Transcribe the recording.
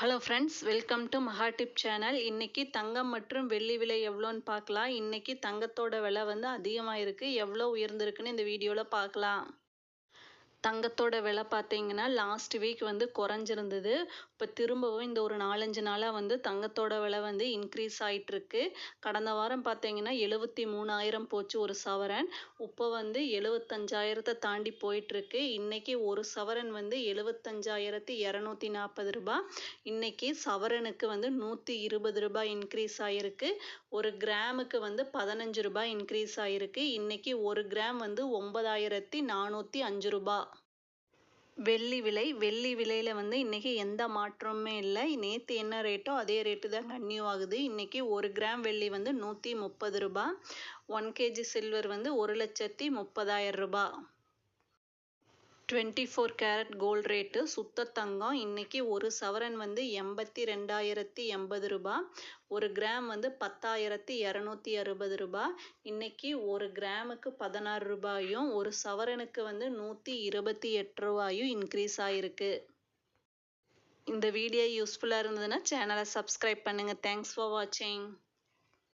Hello friends welcome to Maha tip channel இன்றைக்கி தங்கம் மற்றும் வெள்ளி விலை எவ்வளோன்னு பார்க்கலாம். இன்றைக்கி தங்கத்தோட விலை வந்து அதிகமாக இருக்குது எவ்வளோ உயர்ந்திருக்குன்னு இந்த வீடியோவில் பார்க்கலாம். தங்கத்தோட விலை பார்த்தீங்கன்னா லாஸ்ட் வீக் வந்து குறைஞ்சிருந்தது. இப்போ திரும்பவும் இந்த ஒரு நாலஞ்சு நாளாக வந்து தங்கத்தோட விலை வந்து இன்க்ரீஸ் ஆகிட்டுருக்கு கடந்த வாரம் பார்த்தீங்கன்னா எழுபத்தி மூணாயிரம் போச்சு ஒரு சவரன். இப்போ வந்து எழுபத்தஞ்சாயிரத்தை தாண்டி போயிட்டுருக்கு. இன்றைக்கி ஒரு சவரன் வந்து எழுபத்தஞ்சாயிரத்தி இரநூத்தி நாற்பது ரூபாய். இன்றைக்கி சவரனுக்கு வந்து நூற்றி இருபது ரூபாய் இன்க்ரீஸ் ஆகிருக்கு ஒரு கிராமுக்கு வந்து பதினஞ்சு ரூபாய் இன்க்ரீஸ் ஆகிருக்கு இன்றைக்கி ஒரு கிராம் வந்து ஒன்பதாயிரத்தி நானூற்றி அஞ்சு ரூபாய். வெள்ளி விலை வெள்ளி விலையில் வந்து இன்றைக்கி எந்த மாற்றமுமே இல்லை. நேற்று என்ன ரேட்டோ அதே ரேட்டு தான் கன்னியூ ஆகுது. இன்றைக்கி ஒரு கிராம் வெள்ளி வந்து நூற்றி முப்பது ரூபா ஒன் கேஜி சில்வர் வந்து ஒரு லட்சத்தி முப்பதாயிரம் ரூபா twenty four carat gold rate சுத்த தங்கம். இன்றைக்கி ஒரு சவரன் வந்து எண்பத்தி ரெண்டாயிரத்தி எண்பது ரூபா. ஒரு கிராம் வந்து பத்தாயிரத்தி இரநூத்தி அறுபது ரூபா. இன்றைக்கி ஒரு கிராமுக்கு பதினாறு ரூபாயும் ஒரு சவரனுக்கு வந்து நூற்றி இருபத்தி எட்டு ரூபாயும் இன்க்ரீஸ் ஆகிருக்கு இந்த வீடியோ யூஸ்ஃபுல்லாக இருந்ததுன்னா சேனலை சப்ஸ்கிரைப் பண்ணுங்கள் தேங்க்ஸ் ஃபார் வாட்சிங்